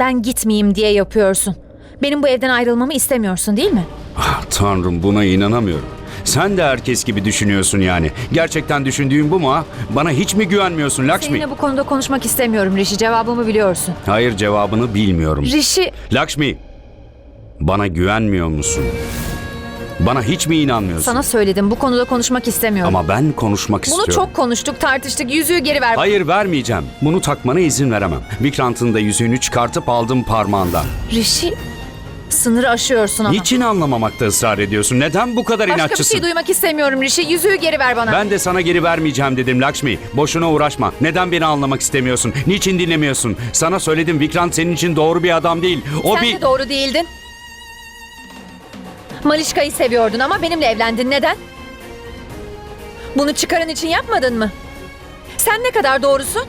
Ben gitmeyeyim diye yapıyorsun. Benim bu evden ayrılmamı istemiyorsun değil mi? Ah, Tanrım buna inanamıyorum. Sen de herkes gibi düşünüyorsun yani. Gerçekten düşündüğün bu mu ha? Bana hiç mi güvenmiyorsun Lakshmi? Seninle bu konuda konuşmak istemiyorum Rişi. Cevabımı biliyorsun. Hayır cevabını bilmiyorum. Rişi Lakshmi, bana güvenmiyor musun? Bana hiç mi inanmıyorsun? sana söyledim bu konuda konuşmak istemiyorum. Ama ben konuşmak Bunu istiyorum. çok konuştuk tartıştık. Yüzüğü geri ver. Hayır vermeyeceğim. Bunu takmana izin veremem. Vikrant'ın da yüzüğünü çıkartıp aldım parmağından. Rişi sınırı aşıyorsun ama. Niçin anlamamakta ısrar ediyorsun? Neden bu kadar Başka bir inatçısın? şey duymak istemiyorum Rişi. Yüzüğü geri ver bana. Ben de sana geri vermeyeceğim dedim Lakshmi. Boşuna uğraşma. Neden beni anlamak istemiyorsun? Niçin dinlemiyorsun? Sana söyledim Vikrant senin için doğru bir adam değil. O Sen bir... de doğru değildin. Malişka'yı seviyordun ama benimle evlendin. Neden? Bunu çıkarın için yapmadın mı? Sen ne kadar doğrusun?